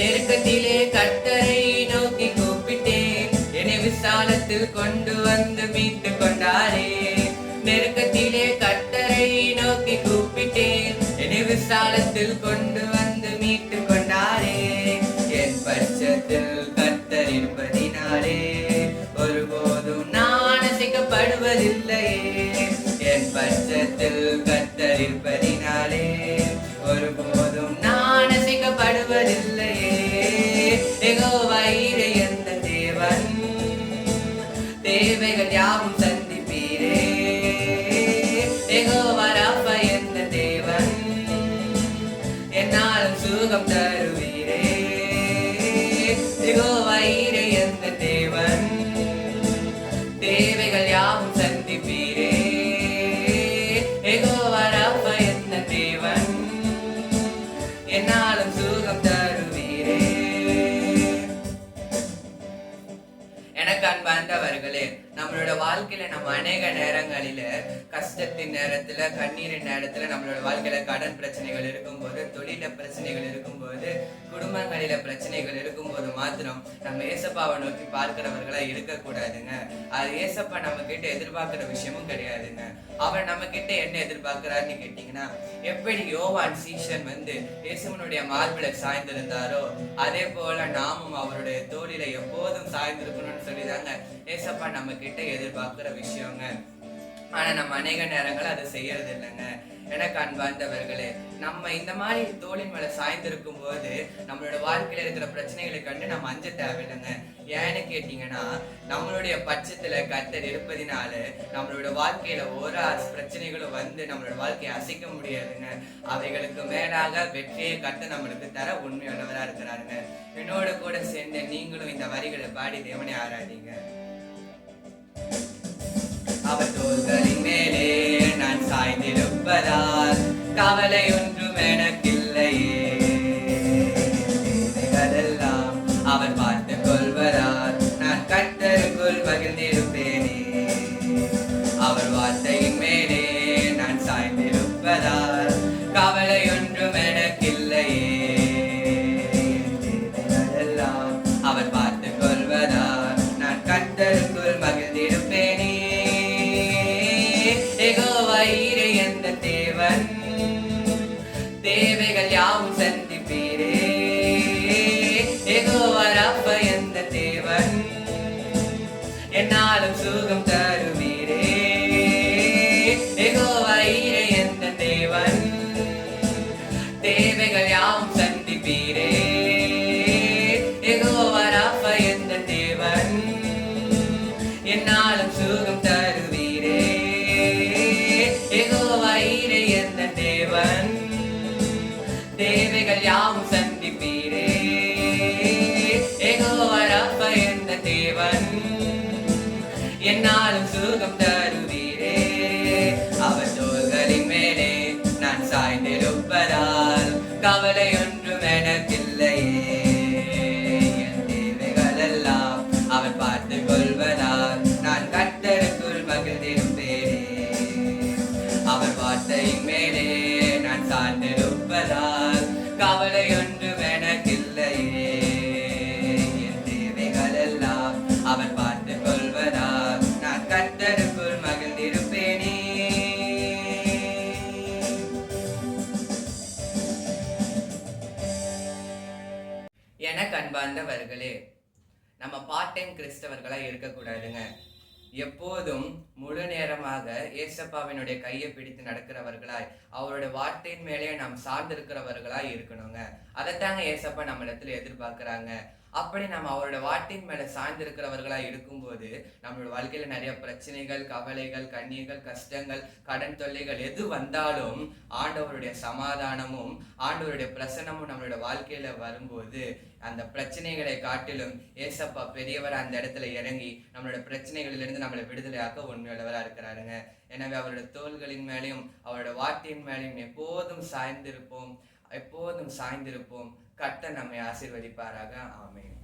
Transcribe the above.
நெருக்கத்திலே கத்தரை நோக்கி கூப்பிட்டேன். என்னை விசாலத்தில் கொண்டு வந்து மீட்டு கொண்டாரே. நெருக்கத்திலே கத்தரை நோக்கி கூப்பிட்டேன். என்னை விசாலத்தில் கொண்டு வந்து மீட்டு கொண்டாரே. என் பட்சத்தில் கத்தர் இருப்பதினாலே ஒருபோதும் நான் அசைக்கப்படுவதில்லையே. எகோவாயிரே எந்த தேவன்? தேவைகள் யாவும் சந்திப்பீரே. எகோவராப்ப எந்த தேவன்? என்னாலும் சுகம் தருவீரே. எகோவாயிரே எந்த தேவன்? தேவைகள் யாவும் சந்திப்பீரே. நம்மளோட வாழ்க்கையில நம்ம அநேக நேரங்களில கஷ்டத்தின் நேரத்துல கண்ணீரின் நேரத்துல நம்மளோட வாழ்க்கையில கடன் பிரச்சனைகள் இருக்கும்போது தொழில பிரச்சனைகள் இருக்கும்போது குடும்பங்களில பிரச்சனைகள் இருக்கும்போது மாத்திரம் நம்ம ஏசப்பாவை நோக்கி பார்க்கிறவர்களா இருக்கக்கூடாதுங்க. அது ஏசப்பா நம்ம கிட்ட எதிர்பார்க்கிற விஷயமும் கிடையாதுங்க. அவர் நம்ம கிட்ட என்ன எதிர்பார்க்கிறாருன்னு கேட்டீங்கன்னா எப்படி யோவான் சீஷன் வந்து இயேசுவனுடைய மார்பில சாய்ந்திருந்தாரோ அதே போல நாமும் அவருடைய தோழில எப்போதும் சாய்ந்திருக்கணும்னு சொல்லிதாங்க ஏசப்பா நம்ம கிட்ட எதிர்பார்க்குற விஷயங்க. ஆனா நம்ம அநேக நேரங்கள் அதை செய்யறது இல்லைங்க. எனக்கு அன்பார்ந்தவர்களே நம்ம இந்த மாதிரி தோளின் மேல சாய்ந்திருக்கும் போது நம்மளோட வாழ்க்கையில இருக்கிற பிரச்சனைகளை கண்டு நம்ம அஞ்ச தேவையில்லைங்க. ஏன்னு கேட்டீங்கன்னா நம்மளுடைய பட்சத்துல கத்தர் இருப்பதினால நம்மளோட வாழ்க்கையில ஒரு பிரச்சனைகளும் வந்து நம்மளோட வாழ்க்கையை அசைக்க முடியாதுங்க. அவைகளுக்கு மேலாக வெற்றியை கத்து நம்மளுக்கு தர உண்மையானவரா இருக்கிறாருங்க. என்னோட கூட சேர்ந்து நீங்களும் இந்த வரிகளை பாடி தேவனை ஆராதிங்க. அவர் தோள்களின் மேலே நான் சாய்ந்திருப்பதால் கவலை ஒன்றும் எனக்கு தேவைகள் யாவும் சந்திப்பீரே. எகோவரப்ப எந்த தேவன்? என்னாலும் சுகம் தரும் யாவும் சந்திப்பீரே எகோவரப்ப எந்த தேவன் என்னாலும் சுகம் தருவீரே அவர் தோள்களின் மேலே நான் சாய்ந்திருப்பதால் கவலை ஒன்றும் எனக்கில்லையே என் தேவைகளெல்லாம் அவர் பார்த்து கொள்வதால் நான் கத்தருக்குள் மகிழ்ந்திருப்பேனே அவர் வார்த்தையின் மேலே நான் சார்ந்திருப்பதால் கவலை ஒன்று எனக்கில்லையே. என் தேவைகளெல்லாம் அவர் பார்த்து கொள்வதால் நான் கத்தருக்குள் மகிழ்ந்திருப்பேனே. என கண்பார்ந்தவர்களே நம்ம பார்ட் டைம் கிறிஸ்தவர்களா இருக்கக்கூடாதுங்க. எப்போதும் முழு நேரமாக ஏசப்பாவினுடைய கையை பிடித்து நடக்கிறவர்களாய் அவருடைய வார்த்தையின் மேலே நாம் சார்ந்திருக்கிறவர்களாய் இருக்கணுங்க. அதைத்தாங்க ஏசப்பா நம்மிடத்துல எதிர்பார்க்குறாங்க. அப்படி நம்ம அவரோட வார்த்தையின் மேல சார்ந்திருக்கிறவர்களா இருக்கும்போது நம்மளோட வாழ்க்கையில நிறைய பிரச்சனைகள் கவலைகள் கண்ணீர்கள் கஷ்டங்கள் கடன் தொல்லைகள் எது வந்தாலும் ஆண்டவருடைய சமாதானமும் ஆண்டவருடைய பிரசன்னமும் நம்மளோட வாழ்க்கையில வரும்போது அந்த பிரச்சனைகளை காட்டிலும் ஏசப்பா பெரியவர் அந்த இடத்துல இறங்கி நம்மளோட பிரச்சனைகளிலிருந்து நம்மளை விடுதலையாக்க உண்மையுள்ளவராக இருக்கிறாருங்க. எனவே அவரோட தோள்களின் மேலேயும் அவரோட வார்த்தையின் மேலேயும் எப்போதும் சாய்ந்திருப்போம். எப்போதும் சாய்ந்திருப்போம். கர்த்தர் நம்மை ஆசீர்வதிப்பாராக. ஆமென்.